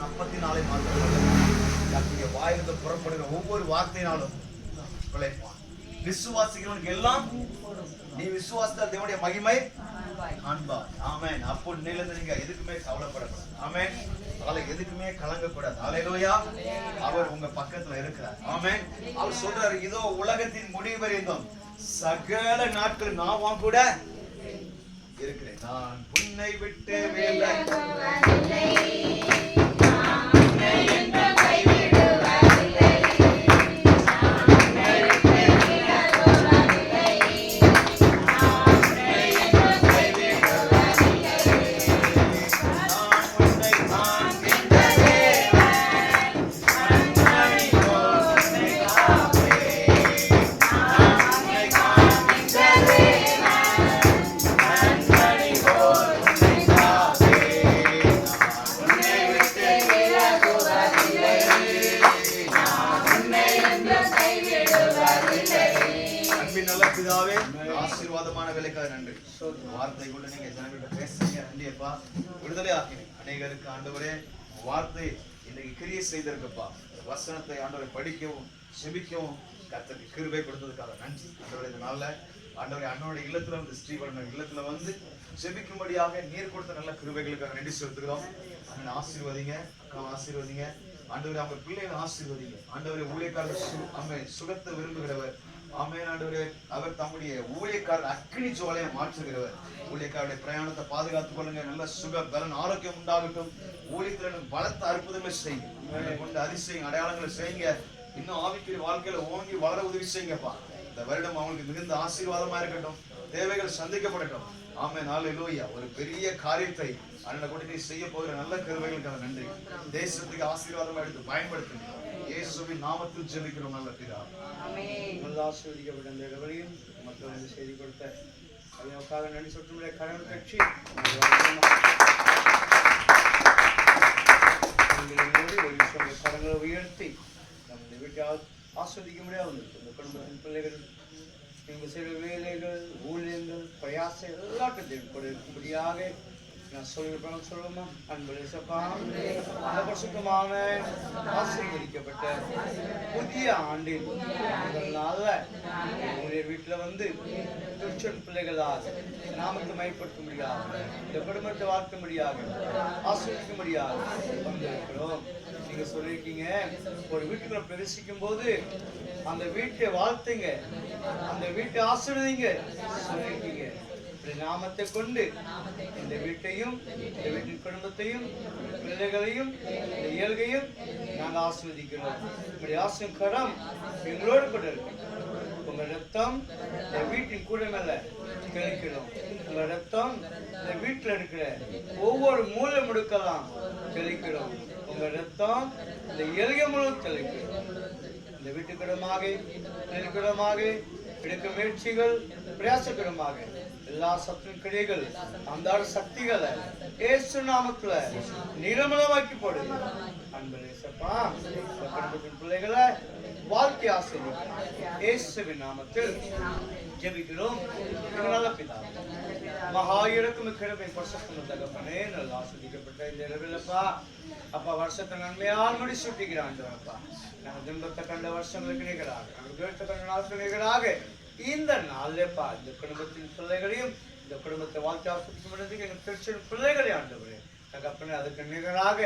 நாற்பத்தி நாளை மாத்திரமல்ல வாயிலிருந்து புறப்படுகிற ஒவ்வொரு வார்த்தையினாலும் பிழைப்பான் விசுவாசிக்கிறவனுக்கு எல்லாம் நீ விசுவாசித்தால் தேவனுடைய மகிமை காண்பார் ஆமேன். அப்போ நிலையிலிருந்து நீங்க எதுக்குமே கவலைப்படக்கூடாது. ஆமேன். அதனால எதுக்குமே கலங்கக்கூடாது. அலையிலோயா அவர் உங்க பக்கத்துல இருக்கிறார். ஆமேன். அவர் சொல்றாரு இதோ உலகத்தின் முடிவு வரைந்தும் சகல நாட்கள் நான் கூட இருக்கிறேன். நான் உன்னை விட்டு வேலை ஆண்டவரே வார்த்தை இன்னைக்கு கிரியை செய்திருக்கப்பா. இந்த வசனத்தை ஆண்டவரை படிக்கவும் செபிக்கவும் கத்தருக்கு கிருபை கொடுத்ததுக்காக நன்றி. ஆண்டவரை இந்த நாள்ல ஆண்டவரே அண்ணனுடைய இல்லத்துல வந்து ஸ்ரீவரண இல்லத்துல வந்து செபிக்கும்படியாக நீர் கொடுத்த நல்ல கிருபைகளுக்காக நன்றி செலுத்துகிறோம். அண்ணன் ஆசீர்வதிங்க. அக்கா ஆசீர்வதிங்க. ஆண்டவரை அவங்க பிள்ளைகளை ஆசீர்வதிங்க. ஆண்டவரை ஊழியக்காரர் சு அம்மை சுகத்தை விரும்புகிறவர். ஆமென் அவர் தம்முடைய ஊழியக்காரர் அக்னி ஜோலையை மாற்றுகிறவர். ஊழியக்காருடைய பிரயாணத்தை பாதுகாத்துக் கொள்ளுங்க நல்ல சுக பலன் ஆரோக்கியம் உண்டாகட்டும். ஊழியத்திலும் பலத்த அற்புதங்களை செய்யுங்க. கொண்டு அதிசயம் அடையாளங்களை செய்யுங்க. இன்னும் ஆவிக்குரிய வாழ்க்கையில ஓங்கி வளர உதவி செய்யுங்கப்பா. இந்த வருடம் அவங்களுக்கு மிகுந்த ஆசீர்வாதமா இருக்கட்டும். தேவைகள் சந்திக்கப்படட்டும். ஆமே நாளை லோய்யா ஒரு பெரிய காரியத்தை அண்ணனை கொண்டு நீ செய்ய போகிற நல்ல கருவைகளுக்காக நன்றி. தேசத்துக்கு ஆசீர்வாதமா எடுத்து பயன்படுத்துங்க. இயேசுவின் நாமத்தில் ஜெபிக்கிறோம் நல்ல பிதா. நல்லா ஆசீர்வதிக்கப்பட்ட இந்த இடவரையும் மக்கள் இந்த செய்தி கொடுத்த ஐயாவுக்காக நன்றி சொட்டுமுறை கடவுள் கட்சி. கரங்களை உயர்த்தி நம்ம இந்த வீட்டை ஆஸ்வதிக்க முடியாது இந்த குடும்பத்தின் பிள்ளைகள் நீங்கள் செய்கிற வேலைகள் ஊழியங்கள் பிரயாசம் எல்லாத்தையும் கூட நான் சொல்லிருப்பேன் சொல்லுமா அன்பு இசப்பா அந்த பரிசுத்தமான ஆசீர்வதிக்கப்பட்ட புதிய ஆண்டில் முதல் நாள்ல உங்களுடைய வீட்டுல வந்து கிறிஸ்டியன் பிள்ளைகளாக நாமத்தை மைப்படுத்த முடியாது இந்த குடும்பத்தை வாழ்த்த முடியாது ஆசீர்வதிக்க முடியாது வந்திருக்கிறோம் நீங்க சொல்லியிருக்கீங்க ஒரு வீட்டுக்குள்ள பிரவேசிக்கும் போது அந்த வீட்டை வாழ்த்துங்க அந்த வீட்டை ஆசீர்வதிங்க சொல்லியிருக்கீங்க நாமத்தை கொண்டு இந்த வீட்டையும் இந்த வீட்டின் குடும்பத்தையும் பிள்ளைகளையும் இந்த இயல்கையும் நாங்கள் ஆஸ்வதிக்கிறோம். இப்படி ஆசின் கடம் எங்களோடு கூட இருக்கு உங்க ரத்தம் இந்த வீட்டின் கூட மேல தெளிக்கிறோம் உங்க ரத்தம் இந்த வீட்டில் இருக்கிற ஒவ்வொரு மூலை முடுக்கலாம் தெளிக்கிறோம் உங்க ரத்தம் இந்த இயல்கை முழுவதும் தெளிக்கிறோம் இந்த வீட்டுக்கிடமாக நெருக்கிடமாக எடுக்க முயற்சிகள் பிரயாசக்கிடமாக எல்லா சத்தும் கிளைகள் அந்தாட சக்திகளை ஏசு நாமத்துல நிரமலமாக்கி போடுங்க அன்பு நேசப்பா இந்த பிள்ளைகளை வாழ்க்கை ஆசிரியர் ஏசுவின் நாமத்தில் ஜெபிக்கிறோம். நல்ல பிதா மகா இறக்கும் கிழமை பரிசுத்தம் தகப்பனே நல்லா ஆஸ்வதிக்கப்பட்ட இந்த இரவிலப்பா அப்பா. வருஷத்தை நன்மையால் முடி சுட்டிக்கிறான். அப்பா நான் துன்பத்தை கண்ட வருஷங்களுக்கு நிகழாக நாங்கள் துன்பத்தை கண்ட நாட்கள் நிகழாக இந்த நாளிலேப்பா இந்த குடும்பத்தின் பிள்ளைகளையும் இந்த குடும்பத்தை வாழ்த்து ஆஸ்வதிக்கும் எங்கள் திருச்சியின் பிள்ளைகளை ஆண்டவரே. தகப்பனே அதுக்கு நிகராக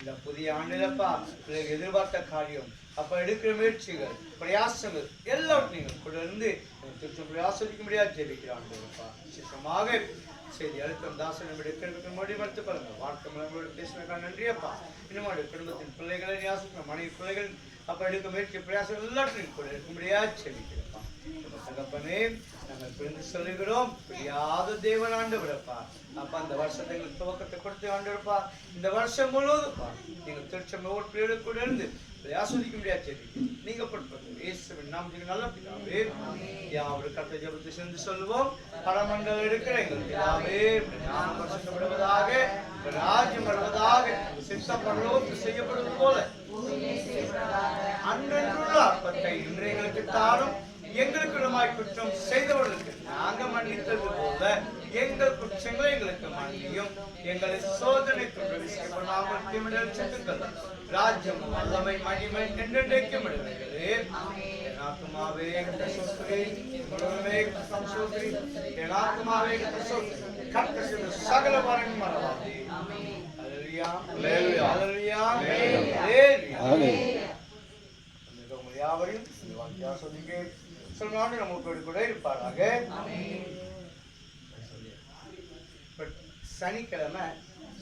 இந்த புதிய ஆண்டிலப்பா பிள்ளைகள் எதிர்பார்த்த காரியம் அப்போ எடுக்கிற முயற்சிகள் பிரயாசங்கள் எல்லாவற்றையும் கூட இருந்து திருச்சி பிரயாசிக்க முடியாது ஜெபிக்கிறான்ப்பா சித்தமாக சரி அழுத்தம் தாசன் நம்முடைய மொழி மறுத்து பாருங்க வாழ்க்கை நம்மளோட பேசினக்கா நன்றியப்பா. இன்னும் குடும்பத்தின் பிள்ளைகளை யாசிக்கிறோம் மனைவி பிள்ளைகள் அப்போ எடுக்க முயற்சி பிரயாசம் எல்லாத்தையும் கூட இருக்க முடியாது ஜெபிக்கிறப்பா தகப்பனே நாங்கள் பிரிந்து சொல்லுகிறோம். பிரியாத தேவன் ஆண்டு விடப்பா அப்ப அந்த வருஷத்தை எங்களுக்கு துவக்கத்தை கொடுத்து ஆண்டவரப்பா. இந்த வருஷம் முழுவதும்ப்பா நீங்கள் திருச்சம் ஒவ்வொரு பிள்ளைகளுக்கு கூட இருந்து ஆஸ்வதிக்க முடியாது சரி நீங்க பண்றது இயேசுவின் நாமத்துக்கு நல்ல பிதாவே யாவது கத்த ஜபத்தை சென்று சொல்லுவோம். படமண்டல் இருக்கிற எங்கள் பிதாவே உம்முடைய நாமம் ராஜ்யம் வருவதாக உம்முடைய சித்தம் பரலோகத்தில் செய்யப்படுவது போல. அன்றென்றுள்ள அப்பத்தை இன்று எங்களுக்கு தாரும். எங்களுக்கு இடமாய் குற்றம் செய்தவர்களுக்கு நாங்க மன்னித்தது போல எங்கள் குற்றம் குற்றங்களை எங்களுக்கு மன்னியும். எங்களை சோதனைக்கு பிரவேசிக்கப்படாமல் தீமிடல் சித்துக்கள் ராஜ்யம் வல்லமை மகிமை என்றென்றைக்கும் விடுவீர்களே என் ஆத்மாவே கத்த சோத்ரி உலகமே கத்தம் சோத்ரி என் ஆத்மாவே செய்த சகல வரன் உங்கள் யாவரையும் இந்த வாக்கிய சொல்லுவாங்க நமக்கு கூட இருப்பாராக? சனிக்கிழமை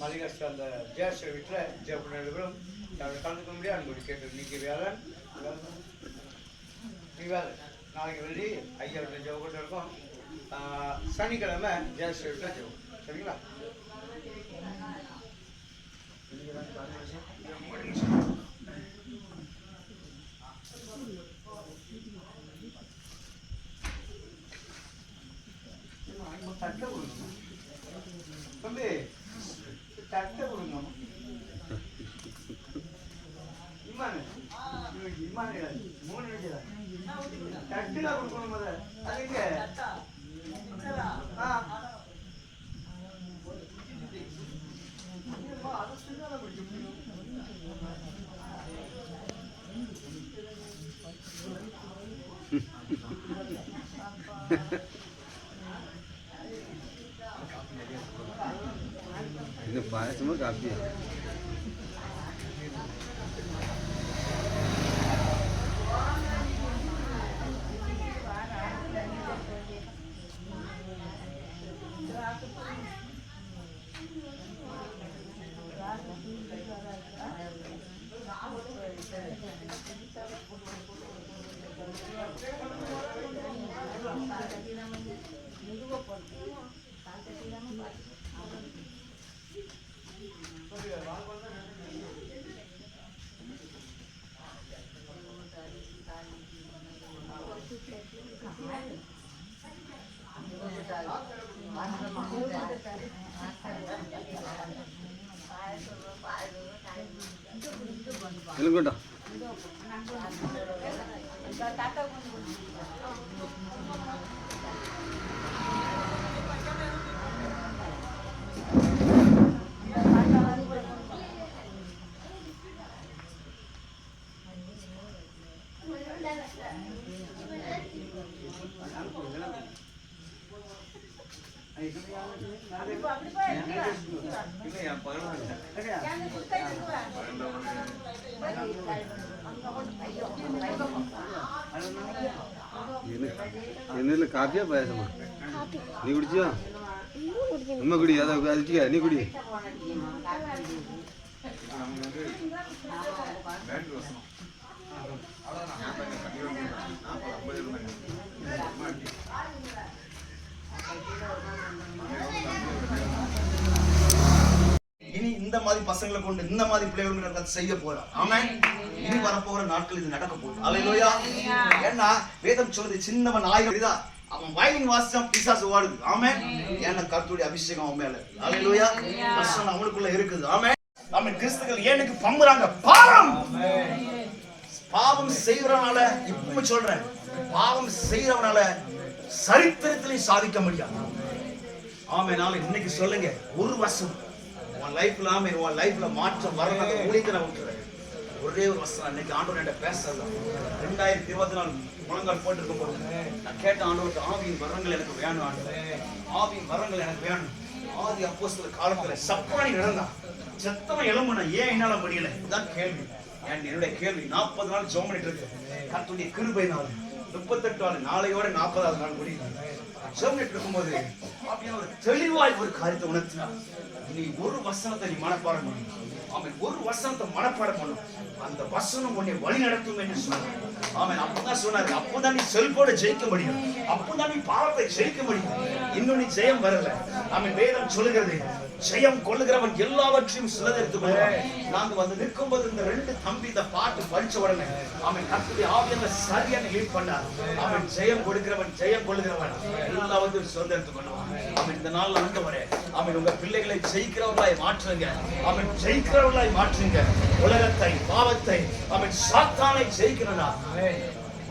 மல்லிகாஸ்ட் அந்த ஜெயஸ்ரீ வீட்டில் ஜெயப்பட நடுவரும் அவரை கலந்துக்க முடியும் அன்போடு கேட்டு இன்னைக்கு வேலன் நீ வேலை. நாளைக்கு வெள்ளி ஐயா வீட்டில் ஜெவக்கூட்டம் இருக்கும் சனிக்கிழமை ஜெயஸ்ரீ வீட்டில் ஜெவ சரிங்களா? al. వెళ్ళుకుంటా എന്നില്ല കാപ്പിയാ പായസമാ നീ കുടിച്ചോ അമ്മ കുടി അതാ അതിക്കുക നീ കുടി ഞാൻ இந்த மாதிரி பசங்களை கொண்டு இந்த மாதிரி பிள்ளைகளுக்கு செய்ய போறேன் ஆமென். இனி வரப்போகிற நாட்கள் இது நடக்க போகுது. அல்லேலூயா ஏன்னா வேதம் சொல்லுது சின்னவன் ஆயிரம் அவன் வயலின் வாசம் பிசாசு வாடுது. ஆமென். ஏன்னா கர்த்தருடைய அபிஷேகம் அவன் மேல வசனம் அவனுக்குள்ள இருக்குது. ஆமென். ஆமென். கிறிஸ்துக்கள் ஏனுக்கு பம்புறாங்க பாவம். பாவம் செய்யறவனால இப்பவும் சொல்றேன் பாவம் செய்யறவனால சரித்திரத்திலையும் சாதிக்க முடியாது. ஆமே நாளை இன்னைக்கு சொல்லுங்க ஒரு வருஷம் உன் லைஃப் ஆமே உன் லைஃப்ல மாற்றம் வரணும் அந்த ஊழியத்தை நான் விட்டுறேன். ஒரே ஒரு வருஷம் இன்னைக்கு ஆண்டவர் என்கிட்ட பேசலாம் ரெண்டாயிரத்தி இருபத்தி நாலு முழங்கால் போட்டிருக்கும் போது நான் கேட்ட ஆண்டவர்கிட்ட ஆவியின் வரங்கள் எனக்கு வேணும் ஆண்டு ஆவியின் வரங்கள் எனக்கு வேணும். ஆதி அப்போஸ்தல காலத்துல சப்பானி நடந்தான். செத்தவன் எழும்புனா ஏன் என்னால முடியல? இதுதான் கேள்வி. என்னுடைய கேள்வி நாற்பது நாள் ஜோம் பண்ணிட்டு இருக்கு. கத்துடைய கிருபை நாள் முப்பத்தெட்டு நாள் நாளையோட நாற்பதாவது நாள் முடியும் ஜெபம் இருக்கும்போது அப்படின்னு ஒரு தெளிவாய் ஒரு காரியத்தை உணர்த்தினார். நீ ஒரு வசனத்தை நீ மனப்பாடம் பண்ணு. அவன் ஒரு வசனத்தை மனப்பாடம் பண்ணும் அந்த வசனம் உன்னை வழி நடத்தும் என்று சொன்னார். அவன் அப்பதான் சொன்னாரு அப்பதான் நீ செல்போட ஜெயிக்க முடியும். அப்பதான் நீ பாவத்தை ஜெயிக்க முடியும். இன்னும் நீ ஜெயம் வரல. அவன் வேதம் சொல்லுகிறது ஜெயம் கொள்ளுகிறவன் எல்லாவற்றையும் சிலதெடுத்துக் நாங்க வந்து நிற்கும் போது இந்த ரெண்டு தம்பி இந்த பாட்டு படிச்ச உடனே அவன் கத்துடைய ஆவியான சரியான லீட் பண்ணார். அவன் ஜெயம் கொடுக்கிறவன் ஜெயம் கொள்ளுகிறவன் எல்லாவற்றையும் சுதந்திரத்துக் பண்ணுவான் அவன் இந்த நாள்ல ஆண்டவரே அவன் உங்க பிள்ளைகளை ஜெயிக்கிறவர்களாய் மாற்றுங்க. அவன் ஜெயிக்கிறவர்களாய் மாற்றுங்க. உலகத்தை பாவத்தை அவன் சாத்தானை ஜெயிக்கிறனா?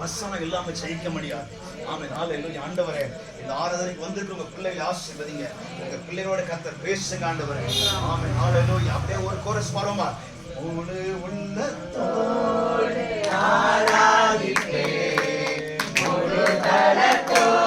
வசனம் இல்லாம ஜெயிக்க முடியாது. ஆமென். ஹalleluya. ஆண்டவரே இந்த ஆராதனைக்கு வந்திருக்கிற உங்க பிள்ளைகளை ஆசீர்வதிங்க. உங்க பிள்ளைகளோட கர்த்தர் பேசுங்க ஆண்டவரே. ஆமென். ஹalleluya. அப்படியே ஒரு கோரஸ் பாடுமா முழு உள்ளத்தோடு ஆராதிப்பே முழு உமக்கு